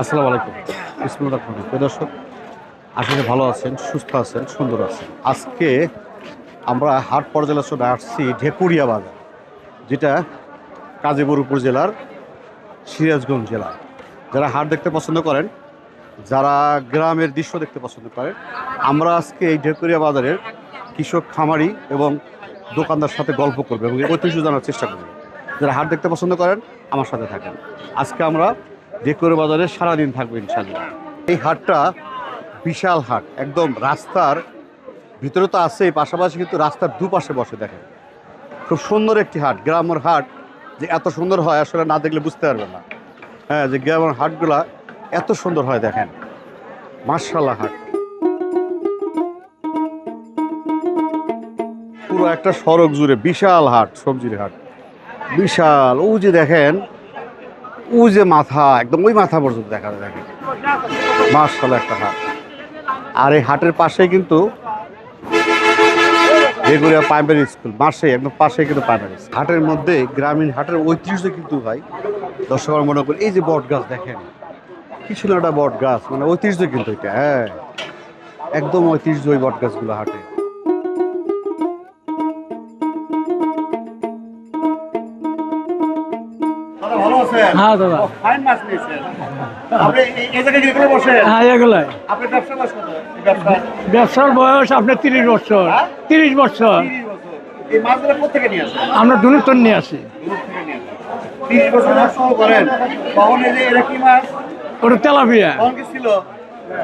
আসসালামু আলাইকুম। ইসমুল রহমান প্রিয় দর্শক আসলে ভালো আছেন, সুস্থ আছেন, সুন্দর আছেন। আজকে আমরা হাট পর্যালোচনা আসছি ঢেকুরিয়া বাজার, যেটা কাজীপুর উপজেলার সিরাজগঞ্জ জেলা। যারা হাট দেখতে পছন্দ করেন, যারা গ্রামের দৃশ্য দেখতে পছন্দ করেন, আমরা আজকে এই ঢেকুরিয়া বাজারের কৃষক খামারি এবং দোকানদার সাথে গল্প করব এবং ঐতিহ্য জানার চেষ্টা করব। যারা হাট দেখতে পছন্দ করেন, আমার সাথে থাকেন। আজকে আমরা ঢেকুরিয়া বাজারে সারাদিন থাকব ইনশাল্লাহ এই হাটটা বিশাল হাট, একদম রাস্তার ভিতরে তো আছেই, পাশাপাশি কিন্তু রাস্তার দুপাশে বসে দেখেন। খুব সুন্দর একটি হাট, গ্রামের হাট, যে এত সুন্দর হয় আসলে না দেখলে বুঝতে পারবেন না। হ্যাঁ যে গ্রামের হাটগুলা এত সুন্দর হয় দেখেন। মার্শাল্লাহ হাট। পুরো একটা সড়ক জুড়ে বিশাল হাট, সবজির হাট। বিশাল ও যে দেখেন ও যে মাথা, একদম ওই মাথা পর্যন্ত দেখা যায় দেখেন। মার্শাল্লাহ একটা হাট। আর এই হাটের পাশেই কিন্তু বেগুড়িয়া প্রাইমারি স্কুল মাসে একদম পাশে কিন্তু প্রাইমারি হাটের মধ্যে, গ্রামীণ হাটের ঐতিহ্য কিন্তু ভাই, দর্শক মনে করি এই যে বট গাছ দেখেন কিছু ছিল একটা বট গাছ মানে ঐতিহ্য কিন্তু এটা হ্যাঁ। একদম ঐতিহ্য ওই বট গাছগুলো হাটে। হ্যাঁ দাদা। ফাইন মাছ নিয়েছেন। আপনি এই- এই জায়গায় এগুলো বসেন? হ্যাঁ এগুলাই আপনার ব্যবসা মাছ কত? ব্যবসা? ব্যবসার বয়স আপনার তিরিশ বছর। হ্যাঁ? তিরিশ বছর। এই মাছগুলো কোথেকে নিয়ে আসেন? আমরা দুনুতন নিয়ে আসি। তিরিশ বছর মাছ করেন। তখন এই যে এরা কি মাছ? ওটা তেলাপিয়া। তখন কি ছিল?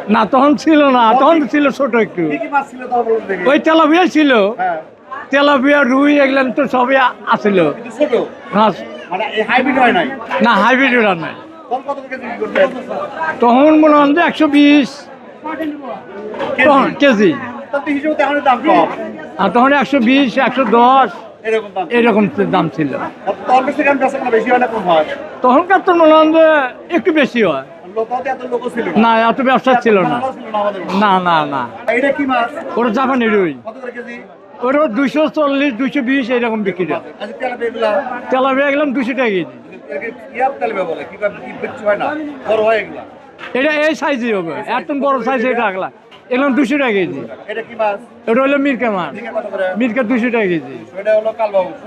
না তখন ছিল না। তখন ছিল ছোট একটু। ওই তেলাপিয়া ছিল। হ্যাঁ। তেলাপিয়া রুই এগুলো তো সবই আসিল মানে হয় নাই? না হাইব্রিড ওরা নাই। তখন মনে হয় যে একশো বিশ। তখন কেজি। আর তখন একশো বিশ একশো দশ এরকম দাম ছিল। তখনকার তো মনে হয় যে একটু বেশি হয়। না। এত ব্যবসা ছিল না। না না না না। এটা কি মাছ? ওটা জাপানি রুই। ওটা দুশো চল্লিশ দুশো বিশ এরকম বিক্রি হয়। আচ্ছা তেলাপিয়া গেলাম দুশো টাকা কেজি এটা এই সাইজই হবে এত বড় সাইজ এটা আগলা। এলাম দুশো টাকা কেজি এটা হলো মিরকা মাছ। মিরকা দুশো টাকা কেজি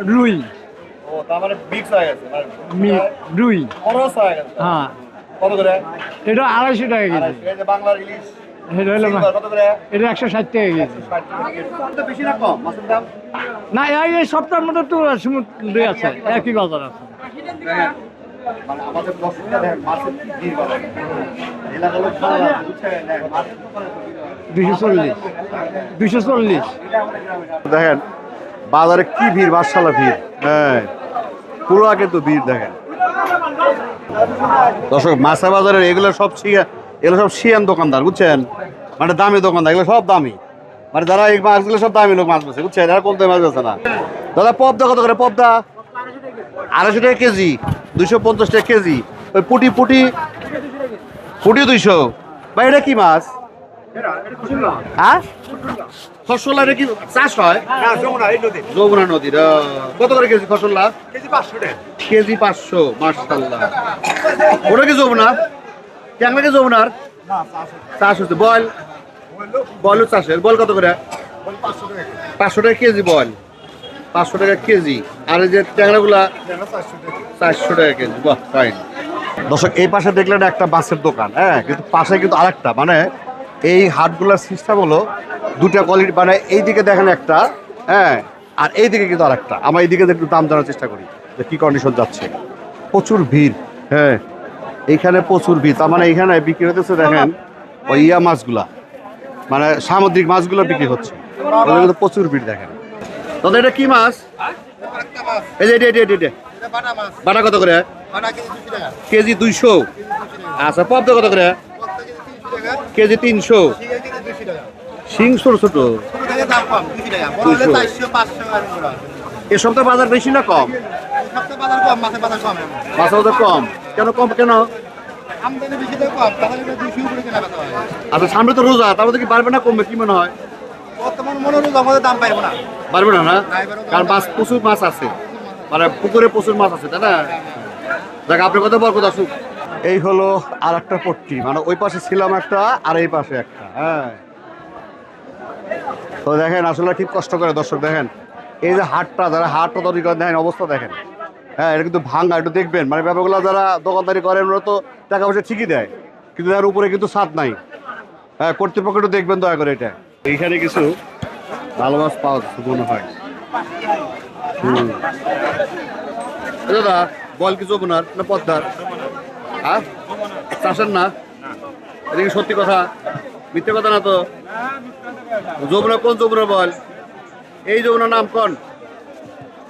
রুই। মানে মানে মি- রুই। হয়ে এটা আড়াইশো টাকা কেজি বাংলার ইলিশ। এটা একশো ষাট টাকা কেজি। তো না কম? মাছের দাম? না এই এই সপ্তাহের মধ্যে তো সমুদ্র আছে। একই বাজার আছে। দেখেন, তো বাজারে কি ভিড় মার্শাল্লাহ ভিড়। হ্যাঁ পুরো কিন্তু ভিড় দেখেন। দর্শক মাছা বাজারের এগুলো সব শিয়া এগুলো সব শিয়ান দোকানদার বুঝছেন? মানে দামি দোকানদার এগুলো সব দামি। মানে যারা এই মাছগুলো সব দামি লোক মাছ বেছে বুঝছেন? এরা কমতে মাছ বেছে না। দাদা পবদা কত করে? পবদা আড়াইশো টাকা কেজি দুইশো পঞ্চাশ টাকা কেজি। ওই পুটি পুটি? পুটি দুইশো। ভাই এটা কি মাছ? হ্যাঁ? এটা কি চাষ হয়? যমুনা নদীর কত করে কেজি ফসল কেজি পাঁচশো মার্শাল্লাহ ওটা কি যমুনা? কেমন কি যমুনার চাষ হচ্ছে বল। বল চাষের বল কত করে? পাঁচশো টাকা কেজি। বল। পাঁচশো টাকা কেজি। আর এই যে ট্যাংরাগুলা? চারশো টাকা কেজি। বাহ ফাইন দর্শক এই পাশে দেখলেন একটা বাসের দোকান হ্যাঁ? কিন্তু পাশে কিন্তু আরেকটা মানে এই হাটগুলোর সিস্টেম হলো দুটা কোয়ালিটি মানে এইদিকে দেখেন একটা হ্যাঁ? আর এইদিকে কিন্তু আরেকটা। আমরা এইদিকে একটু দাম জানার চেষ্টা করি যে কি কন্ডিশন যাচ্ছে। প্রচুর ভিড় হ্যাঁ? এইখানে প্রচুর ভিড় তার মানে এইখানে বিক্রি হতেছে দেখেন ওই ইয়া মাছগুলা মানে সামুদ্রিক মাছগুলো বিক্রি হচ্ছে। ওগুলো প্রচুর ভিড় দেখেন। দাদা এটা কি মাছ? এই যে এটা এটা এটা, এটা বাটা কত করে? কেজি দুইশো। আচ্ছা পদ্ম কত করে? কেজি তিনশো। শিং ছোট ছোট। এ সপ্তাহে বাজার বেশি না কম? মাছের বাজার কম। কেন কম কেন? আচ্ছা সামনে তো রোজা তার মধ্যে কি বাড়বে না কমবে কি মনে হয়? বর্তমান মনোরোজ আমাদের দাম পাইব না। বাড়বে না না? কারণ মাছ প্রচুর মাছ আছে। মানে পুকুরে প্রচুর মাছ আছে তাই না? দেখ আপনি কত বরকত আসুক এই হলো আর একটা পট্টি। মানে ওই পাশে ছিলাম একটা আর এই পাশে একটা হ্যাঁ। তো দেখেন আসলে ঠিক কষ্ট করে দর্শক দেখেন। এই যে হাটটা যারা হাটটা তৈরি করেন দেখেন অবস্থা দেখেন। হ্যাঁ এটা কিন্তু ভাঙ্গা একটু দেখবেন। মানে ব্যাপারগুলো যারা দোকানদারি করেন ওরা তো টাকা পয়সা ঠিকই দেয়। কিন্তু তার উপরে কিন্তু ছাদ নাই। হ্যাঁ কর্তৃপক্ষ একটু দেখবেন দয়া করে এটা। এইখানে কিছু ভালো মাছ পাওয়া মনে হয়। হুম। দাদা, বল কি যমুনার না পদ্মার? হ্যাঁ? চাষের না? এটা সত্যি কথা? মিথ্যে কথা না তো? যমুনা কোন যমুনা বল? এই যমুনার নাম কোন?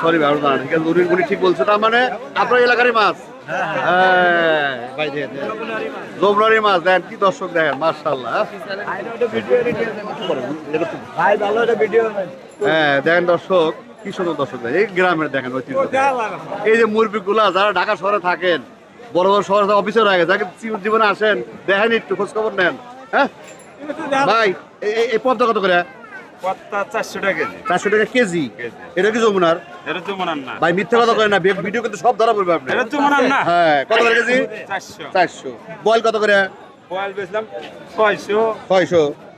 সরি ভালো না ঠিক আছে উনি উনি ঠিক বলছে তার মানে আপনার এলাকারই মাছ? হ্যাঁ ভাই মাছ কি দর্শক দেখেন মার্শাল্লাহ হ্যাঁ? দেখেন দর্শক কি সুন্দর দর্শক এই গ্রামের দেখেন ঐতিহ্য এই যে যারা ঢাকা শহরে থাকেন বড় বড় শহরে অফিসার হয়ে গেছে জীবনে আসেন দেখেন একটু খোঁজ খবর নেন হ্যাঁ? ভাই এই পদ্মা কত করে? পত্তা চারশো টাকা কেজি। চারশো টাকা কেজি? এটা কি যমুনার? এটা তো না। ভাই মিথ্যা কথা করেন না ভিডিও কিন্তু সব ধরা পড়বে আপনি। এটা তো না। হ্যাঁ কত করে কেজি? কত করে? বেচলাম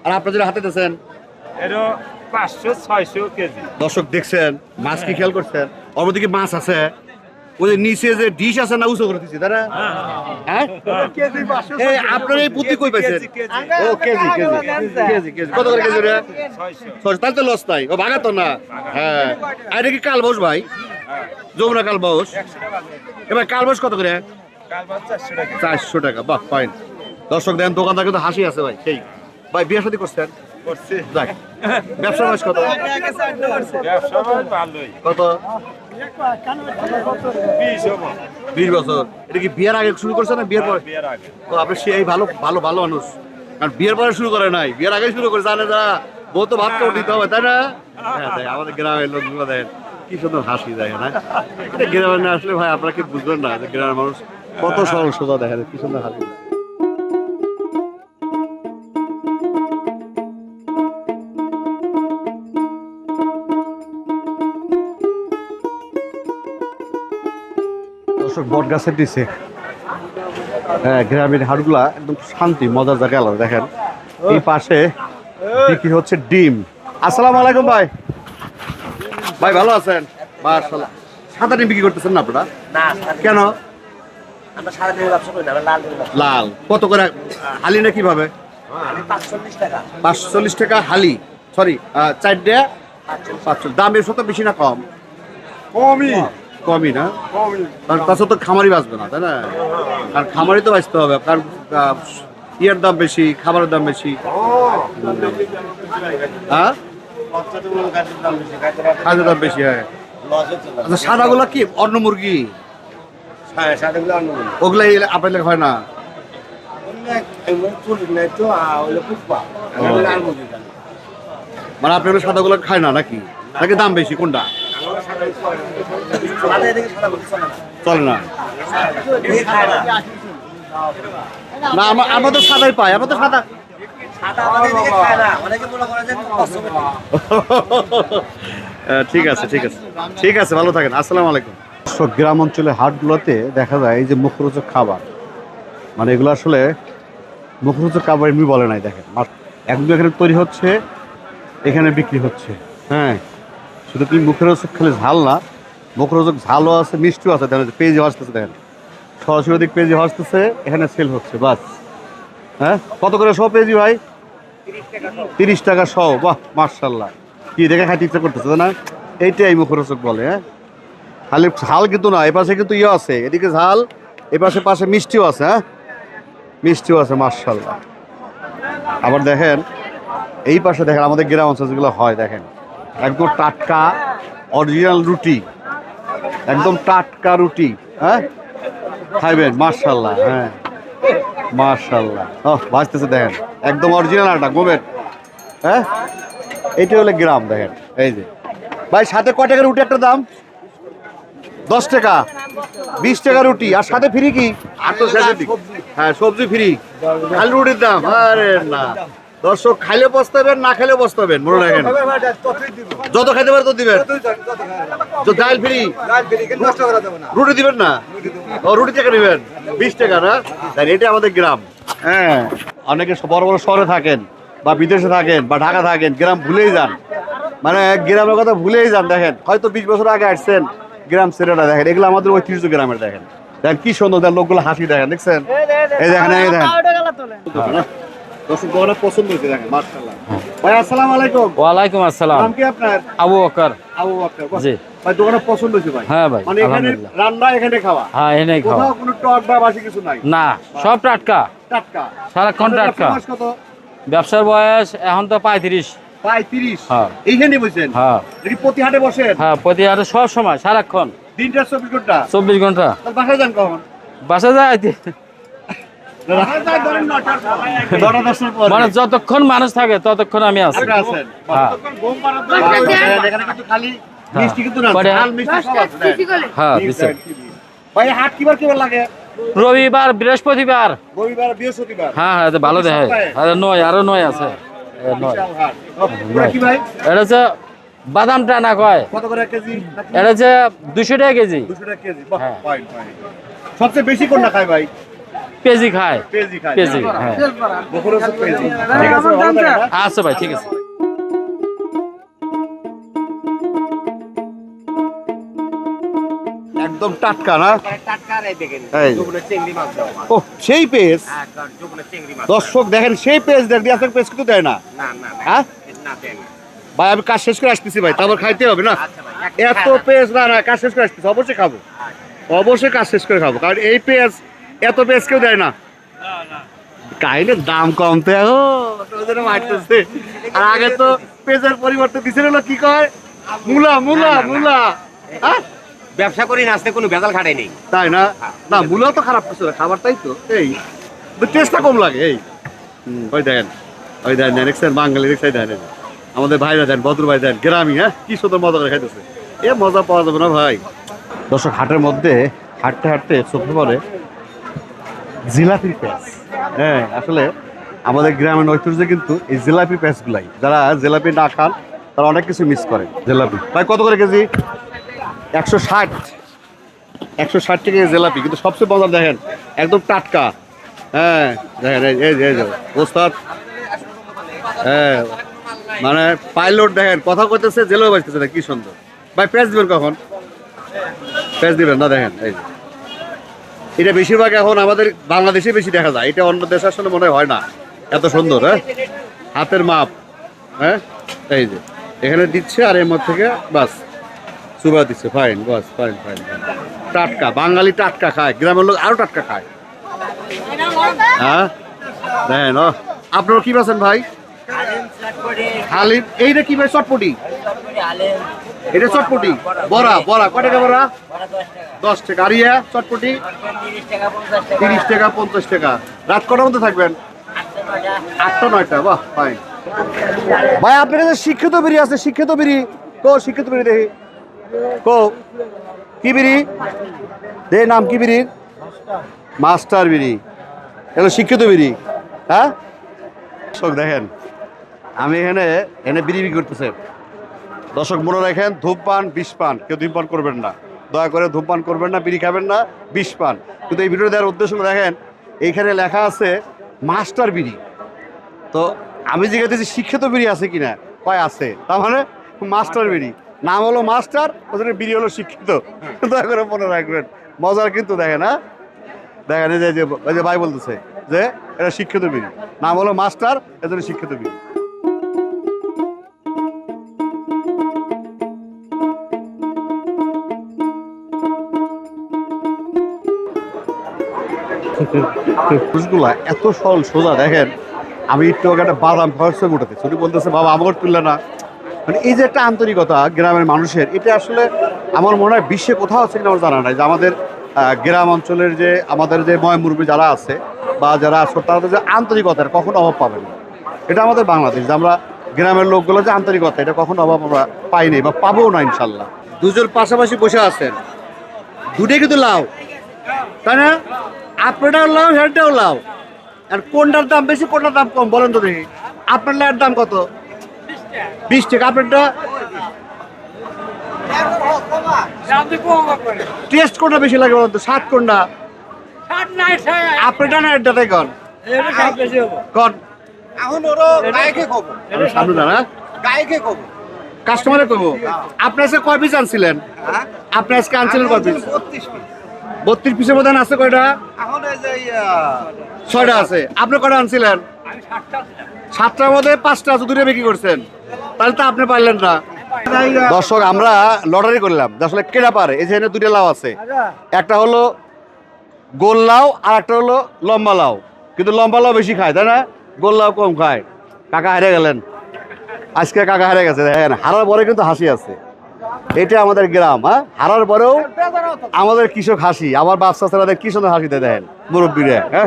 আর আপনার যেটা হাতে দিয়েছেন? এটা পাঁচশো ছয়শো কেজি। দর্শক দেখছেন মাছ কি খেয়াল করছেন? ওর মধ্যে কি মাছ আছে। ওই নিচে যে ডিশ আছে না উঁচু করে দিচ্ছি তারা হ্যাঁ আপনার এই বুদ্ধি কই পাইছেন? ও কেজি কেজি কেজি কেজি কত করে কেজি রে? ছয়শো। তাহলে তো লস নাই। ও ভাগা তো না। হ্যাঁ। আর এটা কি কালবোস ভাই? যমুনা কালবোস এবার কালবোস কত করে? কাল চারশো টাকা। চারশো টাকা বাহ ফাইন দর্শক দেন দোকানদার কিন্তু হাসি আছে ভাই সেই। ভাই বিয়ে শাদী করছেন? করছি। যাক ব্যবসা বয়স কত? ব্যবসা বাণিজ্য ভালোই। কত? বিশ বছর। এটা কি বিয়ের আগে শুরু করছে না বিয়ের পরে? তো আপনি সেই ভালো ভালো ভালো মানুষ। কারণ বিয়ের পরে শুরু করে নাই। বিয়ের আগে শুরু করে জানে যা বউ তো ভাত করে দিতে হবে তাই না? হ্যাঁ আমাদের গ্রামের লোকগুলো দেখেন কি সুন্দর হাসি দেয় না? এটা গ্রামে না আসলে ভাই আপনাকে বুঝবেন না যে গ্রামের মানুষ কত সরল সোজা দেখেন কি সুন্দর হাসি। দর্শক বট গাছের দিছে হ্যাঁ গ্রামের হাটগুলা একদম শান্তি মজার জায়গা আলাদা দেখেন। এই পাশে বিক্রি হচ্ছে ডিম। আসসালাম আলাইকুম ভাই। ভাই ভালো আছেন? মাশাআল্লাহ। সাদা ডিম বিক্রি করতেছেন না আপনারা? কেন? লাল দিন ব্যবসা লাল। কত করে হালি না কীভাবে? আমি পাঁচচল্লিশ টাকা। পাঁচশো চল্লিশ টাকা হালি। সরি চারটে পাঁচশো দাম এর সাথে বেশি না কম? কমই। কমই না। কারণ তাছাড়া তো খামারই বাঁচবে না তাই না? কারণ খামারই তো বাঁচতে হবে। কারণ ইয়ের দাম বেশি খাবারের দাম বেশি। হ্যাঁ? খাদ্যের দাম বেশি হয়। আচ্ছা সাদাগুলো কি? অন্য মুরগি? ওগুলা এই আপনার হয় না? মানে আপনি ওগুলো সাদাগুলো খায় না নাকি? নাকি দাম বেশি? কোনটা? চলে না। না আমরা তো সাদাই পাই, আমরা তো সাদা। ঠিক আছে ঠিক আছে। ঠিক আছে, ভালো থাকেন, আসসালামু আলাইকুম। সব গ্রাম অঞ্চলে হাটগুলোতে দেখা যায় এই যে মুখরোচক খাবার। মানে এগুলো আসলে মুখরোচক খাবার এমনি বলে নাই, দেখেন। মাত্র একদম এখানে তৈরি হচ্ছে, এখানে বিক্রি হচ্ছে। হ্যাঁ। শুধু তুমি মুখরোচক খেলে ঝাল না, মুখের মুখরোচক ঝালও আছে, মিষ্টিও আছে, দেখেন পেঁয়াজি ভাজতেছে দেখেন। সরাসরি ওদিক পেঁয়াজি ভাজতেছে এখানে সেল হচ্ছে, বাস। হ্যাঁ? কত করে সব পেজি ভাই? তিরিশ টাকা সহ বাহ মার্শাল্লাহ কি, দেখে খাইতে ইচ্ছা করতেছে না? এইটাই মুখরোচক বলে হ্যাঁ? খালি ঝাল কিন্তু না, এপাশে কিন্তু ইয়ে আছে, এদিকে ঝাল, এপাশে পাশে মিষ্টিও আছে হ্যাঁ? মিষ্টিও আছে মার্শাল্লাহ আবার দেখেন, এই পাশে দেখেন আমাদের গ্রাম অঞ্চল যেগুলো হয়, দেখেন। একদম টাটকা অরিজিনাল রুটি। একদম টাটকা রুটি হ্যাঁ? খাইবেন মার্শাল্লাহ হ্যাঁ। মার্শাল্লাহ ও ভাজতেছে দেখেন। একদম অরিজিনাল আটা গোবের হ্যাঁ? এইটা হলো গ্রাম দেখেন এই যে। ভাই সাথে কয় টাকা রুটি একটা দাম? দশ টাকা। বিশ টাকা রুটি। আর সাথে ফ্রি কি? আর তো শেষের হ্যাঁ সবজি ফ্রি। খালি রুটির দাম। আরে না। দর্শক খাইলে বসতেবেন না খাইলে বসতেবেন মনে রাখেন। যত খাইতে পারে তো দিবেন। ডাল ফ্রি? রুটি দিবেন না? ও রুটি টাকা নেবেন। বিশ টাকা না? তাই এটা আমাদের গ্রাম। হ্যাঁ। অনেকে বড় বড় শহরে থাকেন বা বিদেশে থাকেন বা ঢাকা থাকেন গ্রাম ভুলেই যান। মানে গ্রামের কথা ভুলেই যান দেখেন। হয়তো বিশ বছর আগে আসছেন গ্রাম ছেলেরা দেখেন। এগুলো আমাদের ঐতিহ্য গ্রামের দেখেন। দেখেন কি সুন্দর দেখেন লোকগুলো হাসি দেখেন দেখছেন? এই দেখেন এই দেখেন। দর্শক বড় পছন্দ হয়েছে দেখেন মার্শাল্লাহ ভাই আসসালামু আলাইকুম। ওয়ালাইকুম আসসালাম। নাম কি আপনার? আবু বকর। আবু বকর জি। ভাই দোকানে পছন্দ হয়েছে ভাই। হ্যাঁ ভাই, মানে এখানে রান্না এখানে খাওয়া? হ্যাঁ এনেই খাওয়া। কোনো টক বা বাসি কিছু নাই? না সব টাটকা। টাটকা। সারাক্ষণ টাটকা। কত? ব্যবসার বয়স এখন তো পঁয়ত্রিশ। প্রায় তিরিশ হ্যাঁ। এইখানে বসেন? হ্যাঁ। যদি প্রতি হাটে বসেন? হ্যাঁ প্রতি হাটে সব সময় সারাক্ষণ। দিনটা চব্বিশ ঘণ্টা? চব্বিশ ঘণ্টা। বাসায় যান কখন? বাসা যায় মানে যতক্ষণ মানুষ থাকে ততক্ষণ আমি আছি। হ্যাঁ। না। হ্যাঁ রবিবার বৃহস্পতিবার রবিবার বৃহস্পতিবার। হ্যাঁ হ্যাঁ ভালো দেখে আরে নয় আরও নয় আছে। এটা হচ্ছে বাদাম টানা কয়? এটা হচ্ছে দুশো টাকা কেজি। দুশো টাকা কেজি। বাহ, হ্যাঁ। সবচেয়ে বেশি কোনটা খায় ভাই? পেজি খায়। পেজি হ্যাঁ। হ্যাঁ? আচ্ছা ভাই ঠিক আছে। একদম টাটকা না? টাটকা আর এই দেখেন এই যে। যমুনা চিংড়ি মাছ দেওয়া মাছ। ও সেই পেজ হ্যাঁ, কারণ যমুনা চিংড়ি মাছ দর্শক দেখেন সেই পেজ দেখ পেজ কিন্তু দেয় না। হ্যাঁ। ভাই আমি কাজ শেষ করে আসতেছি ভাই তারপর খাইতে হবে না? আচ্ছা এত পেজ না না কাজ শেষ করে আসতেছি অবশ্যই খাব। অবশ্যই কাজ শেষ করে খাব কারণ এই পেজ এত পেজ কেউ দেয় না। কাইলে দাম কমতে ও তোদের মারতেছে। আর আগে তো পেজের পরিবর্তে দিছিল না কি কয়? মুলা মুলা মুলা। হ্যাঁ? ব্যবসা করি না আসতে কোনো ভেজাল খাটাই নেই। তাই না? না মূলা তো খারাপ কিছু না খাবার তাই তো। এই টেস্টটা কম লাগে এই। ওই দেখেন ওই দেখেন দেখছেন বাঙালি দেখছেন দেখেন। আমাদের ভাইরা দেন বদর ভাই দেন গ্রামই হ্যাঁ? কি সুন্দর মজা করে খাইতেছে। এ মজা পাওয়া যাবে না ভাই। দর্শক হাটের মধ্যে হাঁটতে হাঁটতে চোখে পড়ে জিলাপির প্যাঁচ। হ্যাঁ আসলে আমাদের গ্রামের ঐতিহ্যে কিন্তু এই জিলাপি প্যাঁচগুলাই যারা জিলাপি না খান তারা অনেক কিছু মিস করে। জিলাপি। ভাই কত করে কেজি? একশো ষাট। একশো ষাট টাকা জিলাপি কিন্তু সবচেয়ে মজার দেখেন একদম টাটকা। হ্যাঁ দেখেন এই যে, ওস্তাদ। হ্যাঁ মানে পাইলট দেখেন কথা কইতেছে জেলেও বাজতেছে না কি সুন্দর। ভাই প্যাচ দিবেন কখন? প্যাচ দিবেন না দেখেন এই যে। এটা বেশিরভাগ এখন আমাদের বাংলাদেশে বেশি দেখা যায়। এটা অন্য দেশে আসলে মনে হয় না। এত সুন্দর হ্যাঁ? হাতের মাপ হ্যাঁ? এই যে, এখানে দিচ্ছে আর এর মধ্যে থেকে বাস। সুবা দিচ্ছে ফাইন বাস ফাইন ফাইন টাটকা, বাঙালি টাটকা খায়, গ্রামের লোক আরও টাটকা খায়। হ্যাঁ? দেখেন আপনারা কি পাচ্ছেন ভাই? হালিম এইটা কি ভাই চটপটি? এটা চটপটি? বড়া বড়া। কয় টাকা বড়া? দশ টাকা। আর ইয়া চটপটি? তিরিশ টাকা পঞ্চাশ টাকা। রাত কটার মধ্যে থাকবেন? আটটা নয়টা। বাহ ফাইন ভাই আপনার কাছে শিক্ষিত বিড়ি আছে শিক্ষিত বিড়ি। কো শিক্ষিত বিড়ি দেখি। কো কি বিড়ি? দে নাম কি বিড়ির? মাস্টার বিড়ি। এগুলো শিক্ষিত বিড়ি। হ্যাঁ? দর্শক দেখেন। আমি এখানে এখানে বিড়ি বিক্রি করতেছে। দর্শক মনে রাখেন ধূমপান বিষ পান। কেউ ধূমপান করবেন না। দয়া করে ধূমপান করবেন না বিড়ি খাবেন না বিষ পান। কিন্তু এই ভিডিও দেওয়ার উদ্দেশ্য দেখেন এইখানে লেখা আছে মাস্টার বিড়ি। তো আমি জিজ্ঞাসা শিক্ষিত বিড়ি আছে কিনা? কয় আছে? তার মানে মাস্টার বিড়ি। নাম হলো মাস্টার ওদের বিড়ি হলো শিক্ষিত। দয়া করে মনে রাখবেন। মজার কিন্তু দেখেন হ্যাঁ? দেখেন যে ভাই বলতেছে যে এটা শিক্ষিত বিড়ি। নাম হলো মাস্টার এজন্য শিক্ষিত বিড়ি। পুরুষগুলা এত সরল সোজা, দেখেন। আমি একটু একটা বাদাম খাওয়ার সঙ্গে উঠাতে বলতেছে, বাবা, আমার তুললে না। মানে এই যে একটা আন্তরিকতা গ্রামের মানুষের, এটা আসলে আমার মনে হয় বিশ্বে কোথাও আছে কিনা আমার জানা নাই। যে আমাদের গ্রাম অঞ্চলের যে, আমাদের যে ময় মুরব্বী যারা আছে বা যারা আসো তাদের যে আন্তরিকতার কখনো অভাব পাবে না। এটা আমাদের বাংলাদেশ। যে আমরা গ্রামের লোকগুলো যে আন্তরিকতা, এটা কখনো অভাব আমরা পাইনি বা পাবোও না, ইনশাল্লাহ। দুজন পাশাপাশি বসে আছেন। দুটোই কিন্তু লাউ, তাই না? আপনারটাও লাউ হেরটাও লাউ আর কোনটার দাম বেশি কোনটার দাম কম বলেন তো দেখি। আপনার লাউয়ের দাম কত? বিশ টাকা। আপনারটা? টেস্ট কোনটা বেশি লাগে বলুন তো? স্বাদ কোনটা? আপনারটা না এটা কন? কন? এখন ওরও গায়কে কব। সামনে দাঁড়া। গায়কে কব। কাস্টমারে কব। আপনি আজকে কয় পিস আনছিলেন? হ্যাঁ। আপনি আজকে আনছিলেন কয় পিস। বত্রিশ পিস পিসের মধ্যে আছে কয়টা? ছয়টা আছে। আপনি কয়টা আনছিলেন? সাতটার মধ্যে পাঁচটা আছে দুটো বিক্রি করছেন। তাহলে তো আপনি পারলেন না। দর্শক আমরা লটারি করলাম। আসলে কেটা পারে? এই যে এখানে দুটো লাউ আছে। একটা হলো গোল লাউ আর একটা হলো লম্বা লাউ। কিন্তু লম্বা লাউ বেশি খায় তাই না? গোল লাউ কম খায়। কাকা হারে গেলেন। আজকে কাকা হারে গেছে দেখেন। হারার পরে কিন্তু হাসি আছে। এটা আমাদের গ্রাম হ্যাঁ? হারার পরেও আমাদের কৃষক হাসি আমার বাচ্চা ছেলেদের কি সুন্দর হাসিতে দেখেন মুরব্বীরা হ্যাঁ?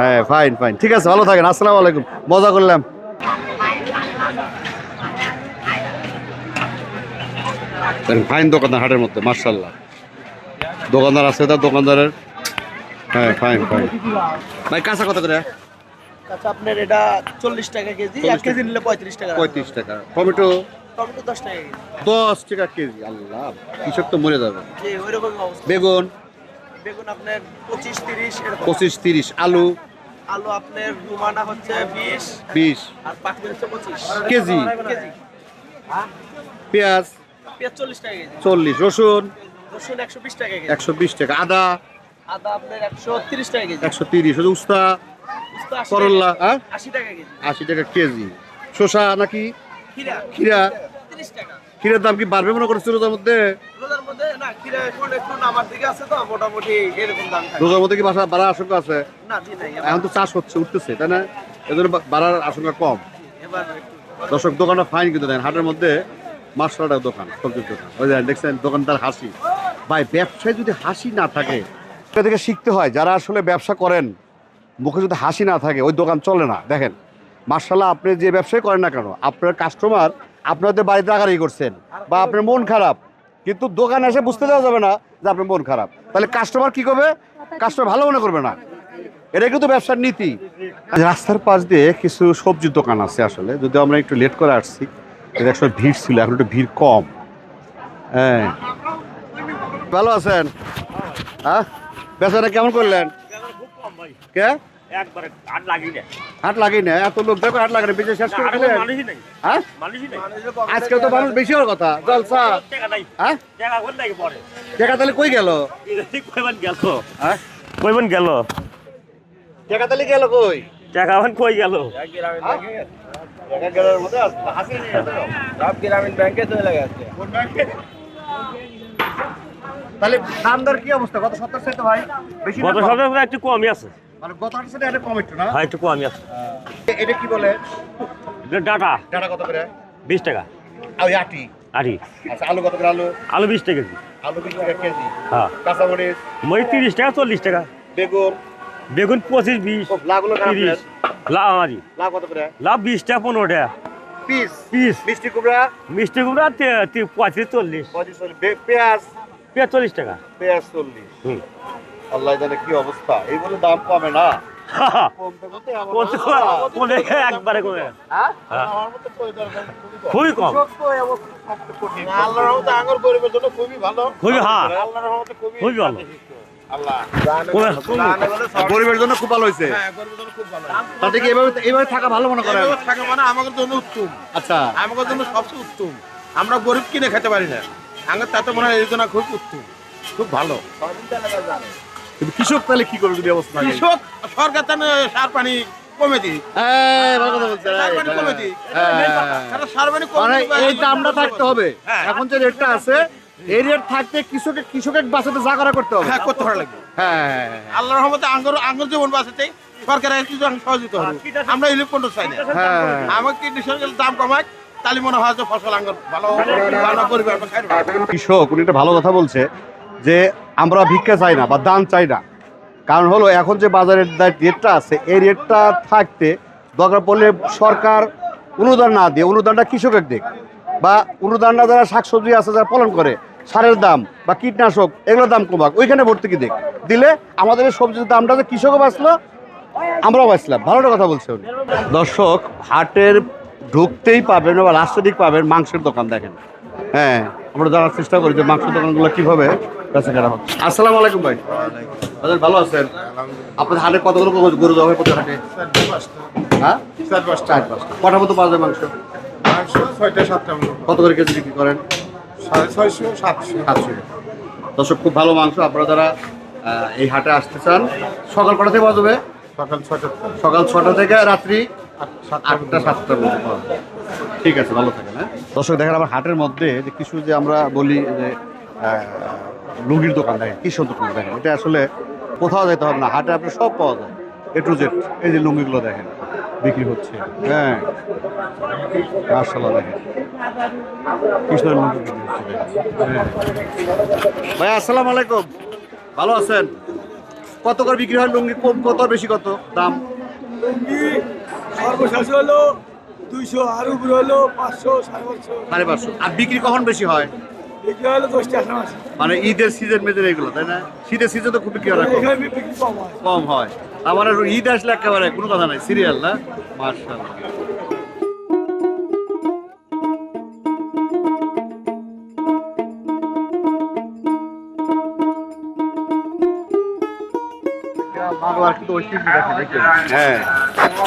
হ্যাঁ ফাইন ফাইন ঠিক আছে ভালো থাকেন আসসালামু আলাইকুম মজা করলাম। ফাইন দোকানদার হাটের মধ্যে মার্শাল্লাহ দোকানদার আছে তার দোকানদারের। হ্যাঁ ফাইন ফাইন ভাই কাঁচা কত করে? আচ্ছা আপনার এটা চল্লিশ টাকা কেজি এক কেজি নিলে পঁয়ত্রিশ টাকা। পঁয়ত্রিশ টাকা। টমেটো? টমেটো দশ টাকা কেজি। দশ টাকা কেজি আল্লাহ কৃষক তো মরে যাবে। যে ওইরকম অবস্থা। বেগুন? বেগুন আপনার পঁচিশ তিরিশ পঁচিশ তিরিশ আলু? আলু আপনার রুমানা হচ্ছে বিশ। বিশ। আর পাখি হচ্ছে পঁচিশ। কেজি? কেজি। পেঁয়াজ? পেঁয়াজ চল্লিশ টাকা কেজি। চল্লিশ। রসুন? রসুন একশো বিশ টাকা কেজি। একশো বিশ টাকা। আদা? আদা আপনার একশো তিরিশ টাকা কেজি। একশো তিরিশ। উস্তা? করল্লা টাকা- হ্যাঁ? আশি টাকা কেজি। আশি টাকা কেজি। শসা নাকি? খিরা খিরা তিরিশ টাকা। ক্ষীরের দাম কি বাড়বে মনে করছিল রোজার মধ্যে? রোজার মধ্যে কি বাসা বাড়ার আশঙ্কা আছে? এখন তো চাষ হচ্ছে উঠতেছে তাই না? এজন্য বাড়ার আশঙ্কা কম। দর্শক দোকানটা ফাইন কিন্তু দেন হাটের মধ্যে মাসলাটা দোকান সবজির দোকান। ওই দেখছেন দোকানদার হাসি। ভাই ব্যবসায় যদি হাসি না থাকে থেকে শিখতে হয় যারা আসলে ব্যবসা করেন মুখে যদি হাসি না থাকে ওই দোকান চলে না দেখেন। মার্শাল্লাহ আপনি যে ব্যবসায় করেন না কেন, আপনার কাস্টমার আপনাদের বাড়িতে রাগারাগি করছেন বা আপনার মন খারাপ, কিন্তু দোকানে এসে বুঝতে দেওয়া যাবে না যে আপনার মন খারাপ। তাহলে কাস্টমার কি করবে? কাস্টমার ভালো মনে করবে না। এটা কিন্তু ব্যবসার নীতি। রাস্তার পাশ দিয়ে কিছু সবজির দোকান আছে আসলে যদি আমরা একটু লেট করে আসছি এটা আসলে ভিড় ছিল, এখন একটু ভিড় কম। হ্যাঁ। ভালো আছেন? হ্যাঁ বেচারা কেমন করলেন? কে? একবারে আর লাগি না হাট লাগেই না এত লোক দেখো হাট লাগে না বেঁচে শেষ করে দিলেন মানুষই নাই। হ্যাঁ? মানুষই নাই। আজকে তো মানুষ বেশি হওয়ার কথা। জলসা হ্যাঁ? কোন লাগে তাহলে কই গেল? কইবেন গেল? হ্যাঁ? কইবেন গেল? টাকা তাহলে গেল কই? টাকা এখন কই গেল? টাকা গেলার মধ্যে আছে, হাসি নেই এত। সব গ্রামীণ ব্যাংকে চলে গেছে। কোন ব্যাংকে? তাহলে দাম কি অবস্থা? গত সপ্তাহ সাথে ভাই বেশি না গত সপ্তাহে একটু কমই আছে। মানে গত সাথে এটা কম একটু না? হ্যাঁ একটু কমই আছে এটা কি বলে? ডাটা। ডাটা কত করে? বিশ টাকা। আর ওই আটি? আটি। আচ্ছা আলু কত করে আলু? আলু বিশ টাকা কেজি। আলু বিশ টাকা কেজি। হ্যাঁ। কাঁচামরিচ? মই তিরিশ টাকা চল্লিশ টাকা। বেগুন? বেগুন পঁচিশ বিশ। লাগুলো তিরিশ। লাভ আমারই লাভ কত করে? লাভ বিশ টাকা পনেরো টাকা। পিস? পিস। মিষ্টি কুমড়া? মিষ্টি কুমড়া পঁয়ত্রিশ চল্লিশ। পঁচিশ চল্লিশ। পেঁয়াজ? পেঁয়াজ চল্লিশ টাকা। পেঁয়াজ চল্লিশ। হুম। আল্লাহ জানে কি অবস্থা। এই বলে দাম কমে না। একবারে কমে। খুবই কম। আল্লাহর গরিবের জন্য খুবই ভালো। খুবই হ্যাঁ। খুবই খুবই ভালো। আল্লাহ। কমে- কমে- গরিবের জন্য খুব ভালো হয়েছে। তাতে কি এভাবে থাকা ভালো মনে করেন? থাকা মানে আমাদের জন্য উত্তম। আচ্ছা। আমাদের জন্য সবচেয়ে উত্তম। আমরা গরিব কিনে খেতে পারি না। আমার তাতে মনে হয় এই জন্য খুব উত্তম। খুব ভালো। কিন্তু কৃষক তাহলে কি করবে যদি অবস্থা কৃষক সরকার তাহলে সার পানি কমে দিই এই, ভালো কথা বলছেন, এই, সার পানি কমে দিই। তারা সার পানি কমে দিবে, এই দামটা থাকতে হবে। এখন যে রেটটা আছে এই রেট থাকতে কৃষকের কৃষকের বাঁচাতে যা করা করতে হবে। হ্যাঁ করতে লাগবে। হ্যাঁ আল্লাহর রহমতে আঙ্গুর আঙ্গুর জীবন বাঁচাতে কিছু সহযোগিতা হবে। আমরা ইলেকট্রন চাই না। হ্যাঁ কৃষকের দাম কমায় তাহলে মনে হয় যে ফসল আঙ্গুর ভালো পরিবার। কৃষক উনি একটা ভালো কথা বলছে। যে আমরা ভিক্ষা চাই না বা দান চাই না। কারণ হলো, এখন যে বাজারের রেটটা আছে, এই রেটটা থাকতে দরকার পড়লে সরকার অনুদান না দিয়ে অনুদানটা কৃষকের দিক বা অনুদানটা যারা শাকসবজি আছে যারা পালন করে, সারের দাম বা কীটনাশক, এগুলোর দাম কমাক, ওইখানে ভর্তুকি দিক? দিলে আমাদের এই সবজির দামটা যে কৃষকও বাঁচলো, আমরাও বাঁচলাম। ভালো একটা কথা বলছে দর্শক, হাটের ঢুকতেই পাবেন বা রাস্তা দিক পাবেন মাংসের দোকান দেখেন। হ্যাঁ। আমরা জানার চেষ্টা করি যে মাংসের দোকানগুলো কীভাবে বেচা কেনা হচ্ছে। আসসালামু আলাইকুম ভাই। দাদা ভালো আছেন? আপনাদের হাটে কতগুলো গরু গরু দেওয়া হয় প্রতি হাটে হ্যাঁ? চার পাঁচটা। কটার মতো পাওয়া যায় মাংস? মাংস ছয়টা সাতটা কত করে কেজি বিক্রি করেন? সাড়ে ছয়শো সাতশো। সাতশো। দর্শক খুব ভালো মাংস। আপনারা যারা এই হাটে আসতে চান সকাল কটা থেকে পাওয়া যাবে? সকাল ছয়টা সকাল ছটা থেকে রাত্রি আটটা সাতটার পাওয়া ঠিক আছে ভালো থাকেন হ্যাঁ। দর্শক দেখেন আমার হাটের মধ্যে যে কিছু যে আমরা বলি যে লুঙ্গির দোকান দেখেন কি সুন্দর করে দেখেন এটা আসলে কোথাও যেতে হবে না হাটে আপনি সব পাওয়া যায়। এ টু জেড এই যে লুঙ্গিগুলো দেখেন বিক্রি হচ্ছে। হ্যাঁ। মার্শাল্লাহ দেখেন। কৃষ্ণের লুঙ্গি বিক্রি হচ্ছে হ্যাঁ। ভাই আসসালামু আলাইকুম। ভালো আছেন? কত করে বিক্রি হয় লুঙ্গি? কম কত বেশি কত দাম? সর্বশেষ হলো দুইশো আর উপরে হলো পাঁচশো সাড়ে পাঁচশো। সাড়ে পাঁচশো। আর বিক্রি কখন বেশি হয়? বিক্রি হলো দশটা আসা মাসে। মানে ঈদের সিজন মেজর এগুলো তাই না? শীতের সিজন তো খুব বিক্রি হয় হয়। কম হয়। আমার ঈদ আসলে একেবারে কোনো কথা নাই। সিরিয়াল না? মার্শাল হ্যাঁ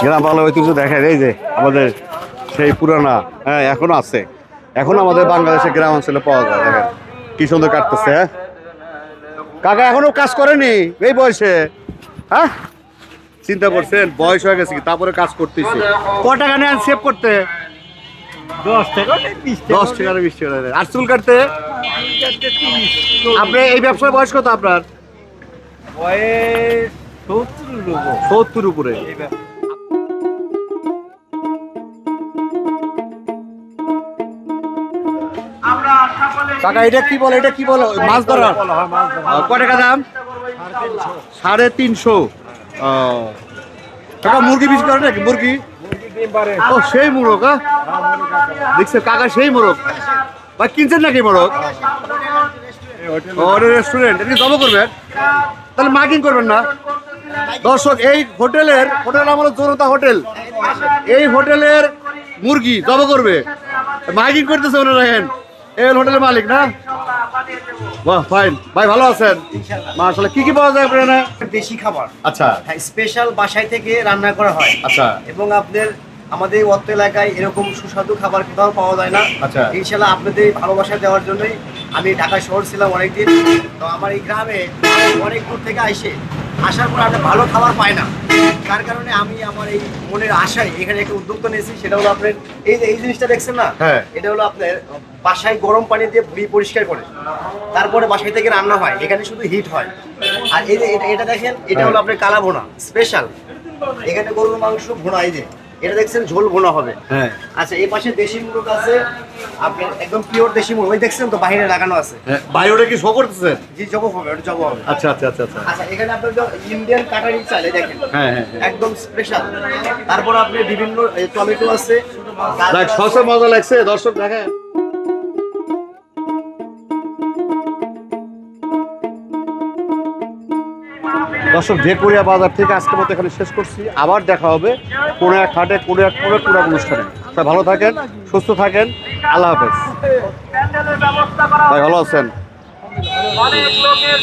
গ্রাম বাংলা ঐতিহ্য দেখেন এই যে আমাদের সেই পুরানা হ্যাঁ এখনও আছে। এখন আমাদের বাংলাদেশের গ্রাম অঞ্চলে পাওয়া যায় দেখেন। কি সুন্দর কাটতেছে হ্যাঁ? কাকা এখনও কাজ করেনি এই বয়সে হ্যাঁ? চিন্তা করছেন বয়স হয়ে গেছে কি তারপরে কাজ করতেছি। ক টাকা নেন সেভ করতে? দশ টাকা দশ টাকা না বিশ টাকা আর চুল কাটতে? আপনি এই ব্যবসায় বয়স কত আপনার? বয়স সত্তর লোক উপরে। কাকা এটা কি বলে? এটা কি বলে? মাছ ধরার আহ, ক টাকা দাম? সাড়ে তিনশো। কাকা মুরগি বিক্রি করে নাকি? মুরগি? ও সেই মোরগ হ্যাঁ দেখছে কাকা সেই মোরগ। ভাই কিনছেন নাকি মোরগ? ও রেস্টুরেন্ট এটা জমা করবেন? তাহলে মার্কিং করবেন না? দর্শক এই হোটেলের হোটেল নাম হলো জনতা হোটেল। এই হোটেলের মুরগি জমা করবে। মার্কিং করতেছে ওনারা দেখেন এই হোটেলের মালিক না? বাহ ফাইন ভাই ভালো আছেন? মাশাআল্লাহ কি কি পাওয়া যায় আপনার দেশি খাবার। আচ্ছা। হ্যাঁ স্পেশাল বাসায় থেকে রান্না করা হয়। আচ্ছা। এবং আপনাদের আমাদের অত্র এলাকায় এরকম সুস্বাদু খাবার কোথাও পাওয়া যায় না। আচ্ছা। ইনশাল্লাহ আপনাদের ভালোবাসা দেওয়ার জন্যই আমি ঢাকা শহর ছিলাম অনেকদিন। তো আমার এই গ্রামে অনেক দূর থেকে আসে আসার পর আমরা ভালো খাবার পাই না। তার কারণে আমি আমার এই মনের আশায় এখানে একটা উদ্যোক্তা নিয়েছি সেটা হলো আপনার এই যে এই জিনিসটা দেখছেন না? হ্যাঁ। এটা হলো আপনার বাসায় গরম পানি দিয়ে ভুড়ি পরিষ্কার করে। তারপরে বাসায় থেকে রান্না হয় এখানে শুধু হিট হয়। আর এই যে এটা এটা দেখেন এটা হলো আপনার কালা ভোনা স্পেশাল এখানে গরুর মাংস ভোনা এই যে। এটা দেখছেন ঝোল ভোনা হবে। হ্যাঁ। আচ্ছা এই পাশে দেশি মুরগ আছে আপনার একদম পিওর দেশি মুরগ। ওই দেখছেন তো বাইরে লাগানো আছে। বাইরে ওটা কি শো করতেছেন জি জব হবে ওটা জব হবে। আচ্ছা আচ্ছা আচ্ছা আচ্ছা। আচ্ছা এখানে আপনার ইন্ডিয়ান কাটারি চাল দেখেন। হ্যাঁ হ্যাঁ হ্যাঁ। একদম স্পেশাল তারপর আপনি বিভিন্ন টমেটো আছে দেখ সসে মজা লাগছে দর্শক দেখেন। দর্শক ঢেকুরিয়া বাজার থেকে আজকের মতো এখানে শেষ করছি। আবার দেখা হবে কোনো এক হাটে, কোনো এক কোনো কোনো অনুষ্ঠানে। তাই ভালো থাকেন, সুস্থ থাকেন, আল্লাহ হাফেজ। ভাই, ভালো আছেন? অনেক লোকের